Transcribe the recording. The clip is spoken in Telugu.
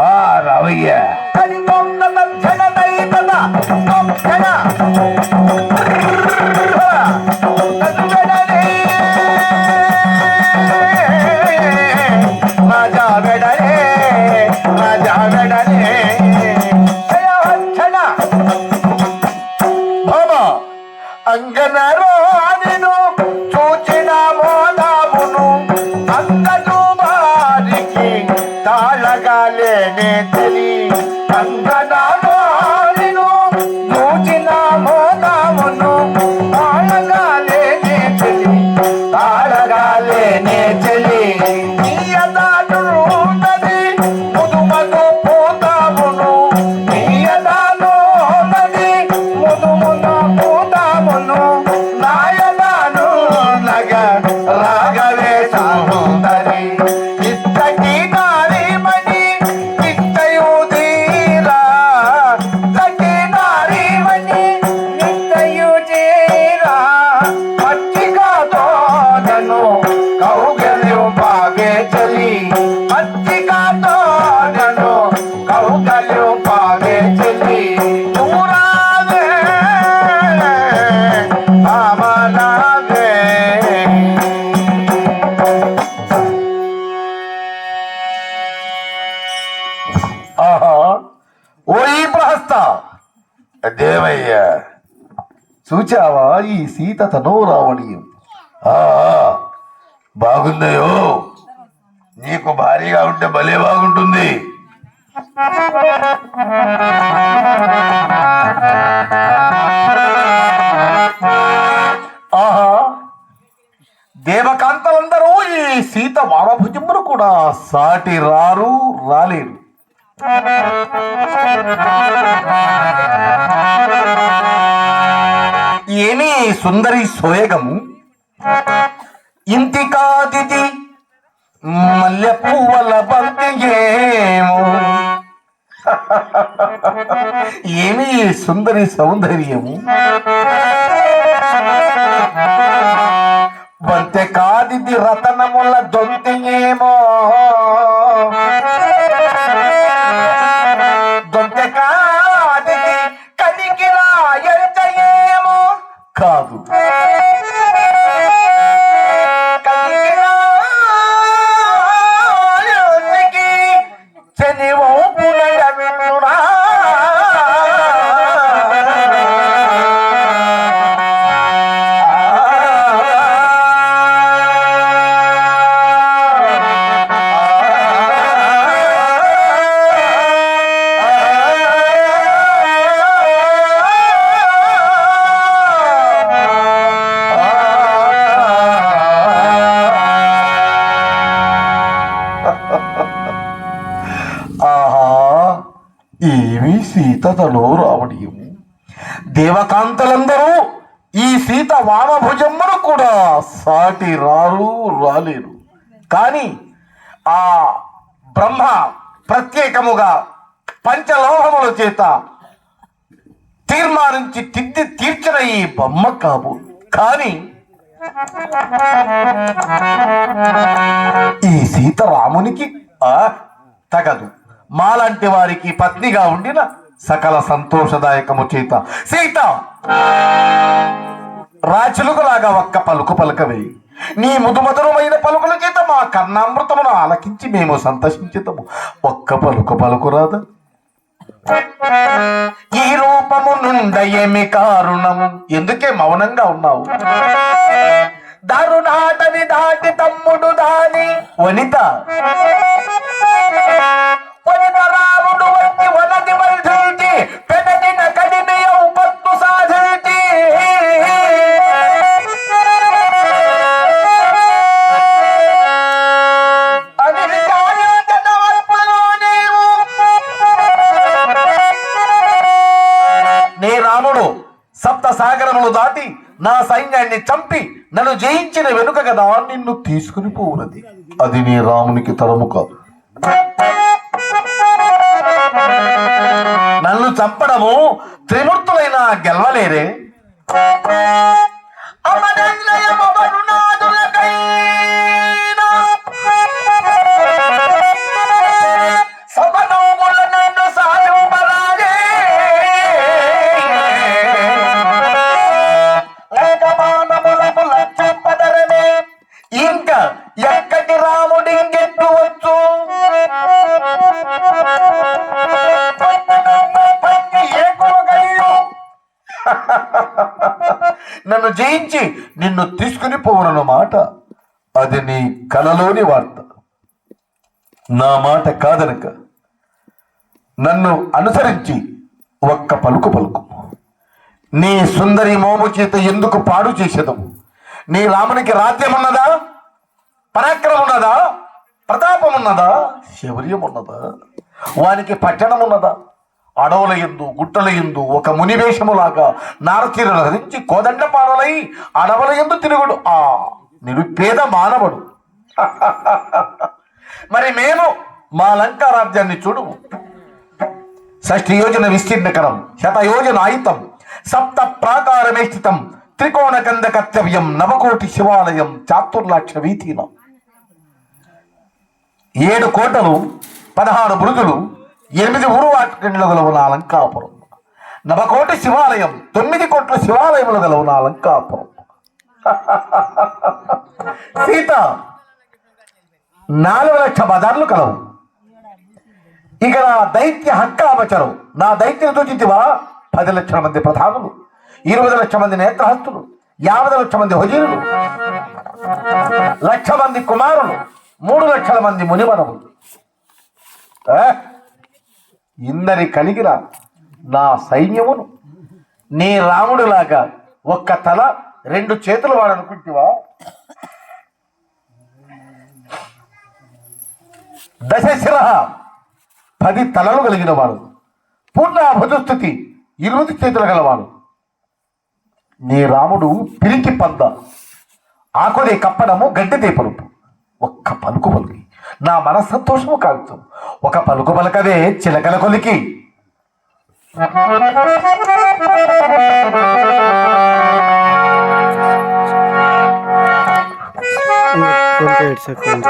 ఆ రావయ్య బాగే చలి పచ్చికతో నన్ను కౌగల్యం బాగే చలి దూరాలే ఆమనాలే ఆహా ఓ ఈ ప్రహస్త దేవయ్య చూచావా ఈ సీత తనో రావణీయం బాగుందయో నీకు భారీగా ఉంటే భలే బాగుంటుంది. ఆహా దేవకాంతలందరూ ఈ సీత వామభుజమును కూడా సాటి రారు రాలేరు. ఏమి సుందరి సోయగము? ఇంతికా మల్లె పువ్వల బంతి ఏమో. ఏమి సుందరి సౌందర్యము? బంతె కాదిది రతనముల దొంతి ఏమో. ఆహా ఏమి సీతతలో రావడీయము దేవకాంతలందరూ ఈ సీత వామభుజమ్మను కూడా సాటి రారు రాలేరు. కానీ ఆ బ్రహ్మ ప్రత్యేకముగా పంచలోహముల చేత తీర్మానించి తిద్ది తీర్చిన ఈ బొమ్మ కాబో కానీ ఈ సీత రామునికి ఆ తగదు. మాలాంటి వారికి పత్నిగా ఉండిన సకల సంతోషదాయకము చేత. సీత! రాచులుగులాగా ఒక్క పలుకు పలకవే నీ ముదుమధురమైన పలుకుల చేత మా కన్నామృతమును ఆలకించి మేము సంతోషించుతాము. ఒక్క పలుకు పలుకురాదా ఈ రూపము నుండయేమి కారుణము. ఎందుకే మౌనంగా ఉన్నావు? దారుణాటని దాటి తమ్ముడు దాని. వనిత సాగరములు దాటి నా సైన్యాన్ని చంపి నన్ను జయించిన వెనుక కదా నిన్ను తీసుకుని పోవునది. అది నీ రామునికి తరము కాదు. నన్ను చంపడము త్రిమూర్తులైన గెలవలేరే? అమరన్యయమవరునాథులకైనా నన్ను జయించి నిన్ను తీసుకుని పోవునన్న మాట. అది నీ కలలోని వార్త. నా మాట కాదనక నన్ను అనుసరించి ఒక్క పలుకు పలుకు. నీ సుందరి మోము చేత ఎందుకు పాడు చేసేదము? నీ రామునికి రాజ్యం ఉన్నదా పరాక్రమం ఉన్నదా ప్రతాపం ఉన్నదా శౌర్యం ఉన్నదా వానికి పట్టణం ఉన్నదా అడవుల ఎందు గుట్టల ఎందు ఒక మునివేషములాగా నారచీరలు ధరించి కోదండ పాడలై అడవుల ఎందు తిరుగుడు. ఆ నిరుపేద మానవుడు. మరి మేము మా లంకా రాజ్యాన్ని చూడు. షష్ఠి యోజన విస్తీర్ణకరం శతయోజన ఆయుతం సప్త ప్రాకారమే స్థితం త్రికోణ కంద కర్తవ్యం నవకోటి శివాలయం చాతుర్లక్ష వీధీనం ఏడు కోటలు పదహారు బృదులు ఎనిమిది ఊరువాటిలో గలవు నా లంకాపురం. నవకోటి శివాలయం తొమ్మిది కోట్ల శివాలయములు గలవు అలంకాపురం సీత నాలుగు లక్ష బజార్లు కలవు. ఇక నా దైత్య హక్కావచరం నా దైత్యం సూచించివా పది లక్షల మంది ప్రధానులు ఇరవై లక్షల మంది నేత్రహస్తులు యాభై లక్షల మంది హజీరులు లక్ష మంది కుమారులు మూడు లక్షల మంది మునివరములు ఇందరి కలిగిన నా సైన్యమును. నీ రాముడిలాగా ఒక్క తల రెండు చేతులు వాడనుకుంటివా? దశశిర పది తలలు కలిగిన వాడు. పూర్ణ భుజస్థితి ఇరువది చేతులు గలవాడు. నీ రాముడు పిరికి పంద ఆకునే కప్పడము గడ్డి దీపలుపు ఒక్క పలుకు పలుకి. నా సంతోషము కాగుతాం ఒక పలుకు పలకదే చిలకల కొలికి సార్ సెకండ్స్